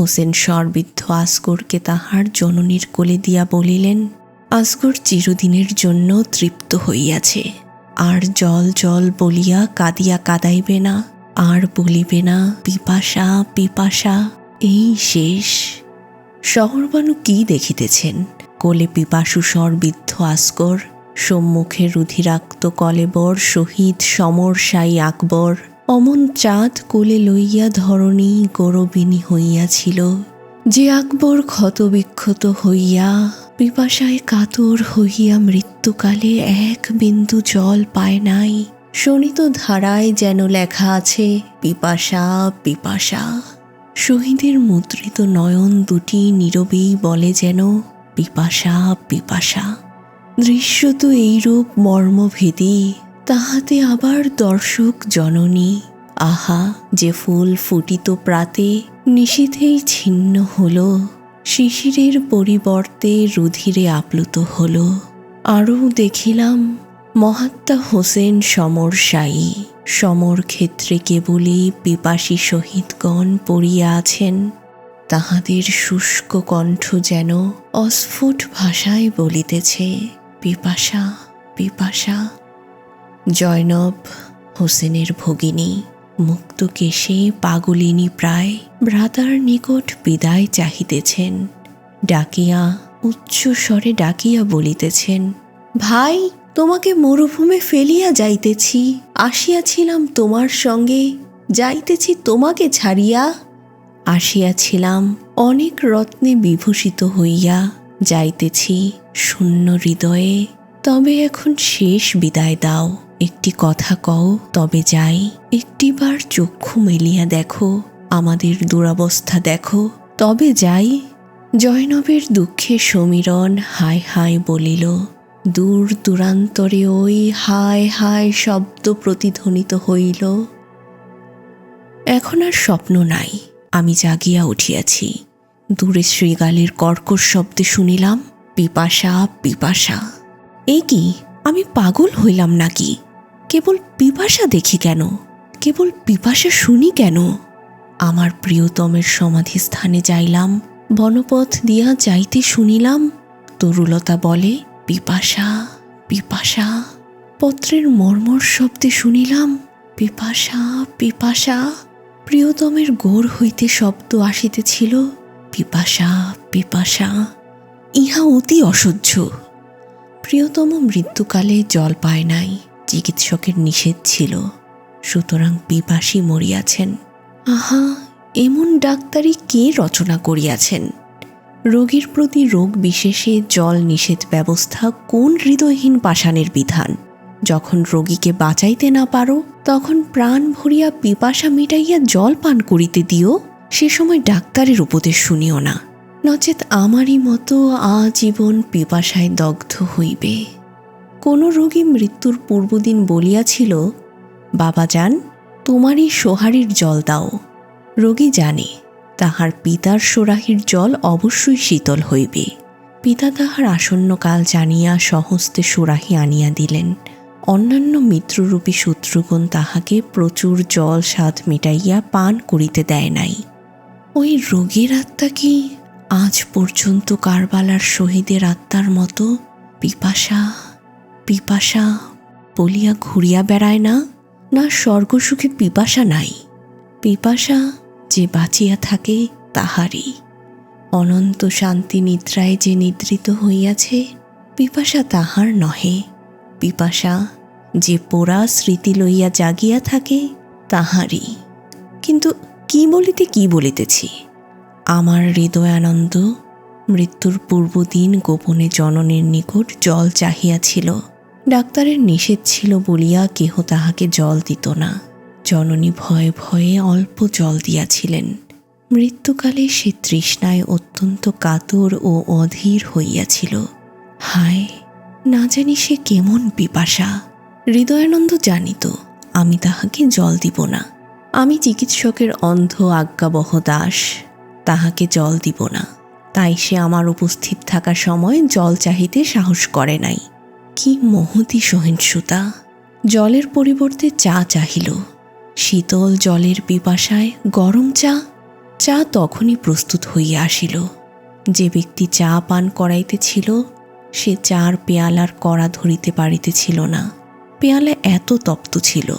হোসেন সর্বিদ্ধ আসগরকে তাহার জননীর কোলে দিয়া বলিলেন আসগর চিরদিনের জন্য তৃপ্ত হইয়াছে। আর জল জল বলিয়া কাঁদিয়া কাদাইবে না, আর বলিবে না, পিপাসা পিপাসা, এই শেষ। শহরবানু কি দেখিতেছেন? কোলে পিপাসু সর্বিদ্ধ আসগর সম্মুখে রুধিরাক্ত কলেবর, শহীদ সমর সাই আকবর অমন চাঁদ কোলে লইয়া ধরণী গৌরবিনী হইয়াছিল। যে আকবর ক্ষতবিক্ষত হইয়া, পিপাসায় কাতর হইয়া মৃত্যুকালে এক বিন্দু জল পায় নাই। শোণিত ধারায় যেন লেখা আছে, পিপাসা পিপাসা। শহীদের মুদ্রিত নয়ন দুটি নীরবেই বলে যেন, পিপাসা পিপাসা। দৃশ্য তো এইরূপ মর্মভেদী। তাহাতে আবার দর্শক জননী। আহা, যে ফুল ফুটিত প্রাতে নিশীথেই ছিন্ন হল, শিশিরের পরিবর্তে রুধিরে আপ্লুত হল। আরও দেখিলাম, মহাত্মা হোসেন সমর সাই। সমর ক্ষেত্রে কেবলই পিপাসী শহীদগণ পড়িয়া আছেন। তাহাদের শুষ্ক কণ্ঠ যেন অস্ফুট ভাষায় বলিতেছে, পিপাসা পিপাসা জয়নব হোসেনের ভগিনী মুক্ত কেশে পাগলিনী প্রায় ভ্রাতার নিকট বিদায় চাহিতেছেন। ডাকিয়া, উচ্চ স্বরে ডাকিয়া বলিতেছেন, ভাই, তোমাকে মরুভূমে ফেলিয়া যাইতেছি, আসিয়াছিলাম তোমার সঙ্গে, যাইতেছি তোমাকে ছাড়িয়া। আসিয়াছিলাম অনেক রত্নে বিভূষিত হইয়া, যাইতেছি শূন্য হৃদয়ে, তবে এখন শেষ বিদায় দাও। একটি কথা কও, তবে যাই। একটিবার চক্ষু মেলিয়া দেখো, আমাদের দুরবস্থা দেখো। তবে যাই। জয়নবের দুঃখে সমীরণ হায় হায় বলিল, দূর দূরান্তরে ওই হায় হায় শব্দ প্রতিধ্বনিত হইল। এখন আর স্বপ্ন নাই, আমি জাগিয়া উঠিয়াছি। দূরে শ্রীগালের কর্কশ শব্দে শুনিলাম, পিপাসা পিপাসা। এ কি, আমি পাগল হইলাম নাকি? কেবল পিপাসা দেখি কেন? কেবল পিপাসা শুনি কেন? আমার প্রিয়তমের সমাধিস্থানে যাইলাম, বনপথ দিয়া যাইতে শুনিলাম, তরুলতা বলে, পিপাসা পিপাসা। পত্রের মর্মর শব্দে শুনিলাম, পিপাসা পিপাসা। প্রিয়তমের গোর হইতে শব্দ আসিতেছিল, পিপাসা পিপাসা। ইহা অতি অসহ্য। প্রিয়তম মৃত্যুকালে জল পায় নাই। চিকিৎসকের নিষেধ ছিল। সুতরাং পিপাসী মরিয়াছেন। আহা, এমন ডাক্তারি কে রচনা করিয়াছেন? রোগীর প্রতি রোগ বিশেষে জল নিষেধ ব্যবস্থা কোন হৃদয়হীন পাষাণের বিধান? যখন রোগীকে বাঁচাইতে না পারো, তখন প্রাণ ভরিয়া পিপাসা মিটাইয়া জল পান করিতে দিও? সে সময় ডাক্তারের উপদেশ শুনিও না। নচেত আমারই মতো আজীবন পিপাসায় দগ্ধ হইবে। কোনো রোগী মৃত্যুর পূর্বদিন বলিয়াছিল, বাবা যান, তোমারই সোহারির জল দাও রোগী জানে, তাহার পিতার সোরাহির জল অবশ্যই শীতল হইবে। পিতা তাহার আসন্ন কাল জানিয়া সহস্তে সোরাহি আনিয়া দিলেন। অন্যান্য মিত্ররূপী শত্রুগণ তাহাকে প্রচুর জল স্বাদ মিটাইয়া পান করিতে দেয় নাই। ওই রোগীর আত্মা কি আজ পর্যন্ত কারবালার শহীদের আত্মার মতো পিপাসা? পিপাসা বলিয়া ঘুরিয়া বেড়ায় না না স্বর্গসুখে পিপাসা নাই। পিপাসা যে বাঁচিয়া থাকে তাহারই। অনন্ত শান্তি নিদ্রায় যে নিদ্রিত হইয়াছে, পিপাসা তাহার নহে। পিপাসা যে পোড়া স্মৃতি লইয়া জাগিয়া থাকে, তাহারই। কিন্তু কি বলিতে কি বলিতেছি? আমার হৃদয়ানন্দ, মৃত্যুর পূর্বদিন গোপনে জননের নিকট জল চাহিয়াছিল। ডাক্তারের নিষেধ ছিল বলিয়া কেহ তাহাকে জল দিত না। জননী ভয়ে ভয়ে অল্প জল দিয়াছিলেন। মৃত্যুকালে সে তৃষ্ণায় অত্যন্ত কাতর ও অধীর হইয়াছিল। হায়, না জানি সে কেমন পিপাসা। হৃদয়ানন্দ জানিত, আমি তাহাকে জল দিব না। আমি চিকিৎসকের অন্ধ আজ্ঞাবহ দাস, তাহাকে জল দিব না। তাই সে আমার উপস্থিত থাকা সময় জল চাহিতে সাহস করে নাই। কি মহতি সহিংসতা। জলের পরিবর্তে চা চাহিল। শীতল জলের পিপাসায় গরম চা চা তখনই প্রস্তুত হইয়া আসিল। যে ব্যক্তি চা পান করাইতেছিল, সে চার পেয়ালার কড়া ধরিতে পারিতেছিল না। পেয়ালা এত তপ্ত ছিল।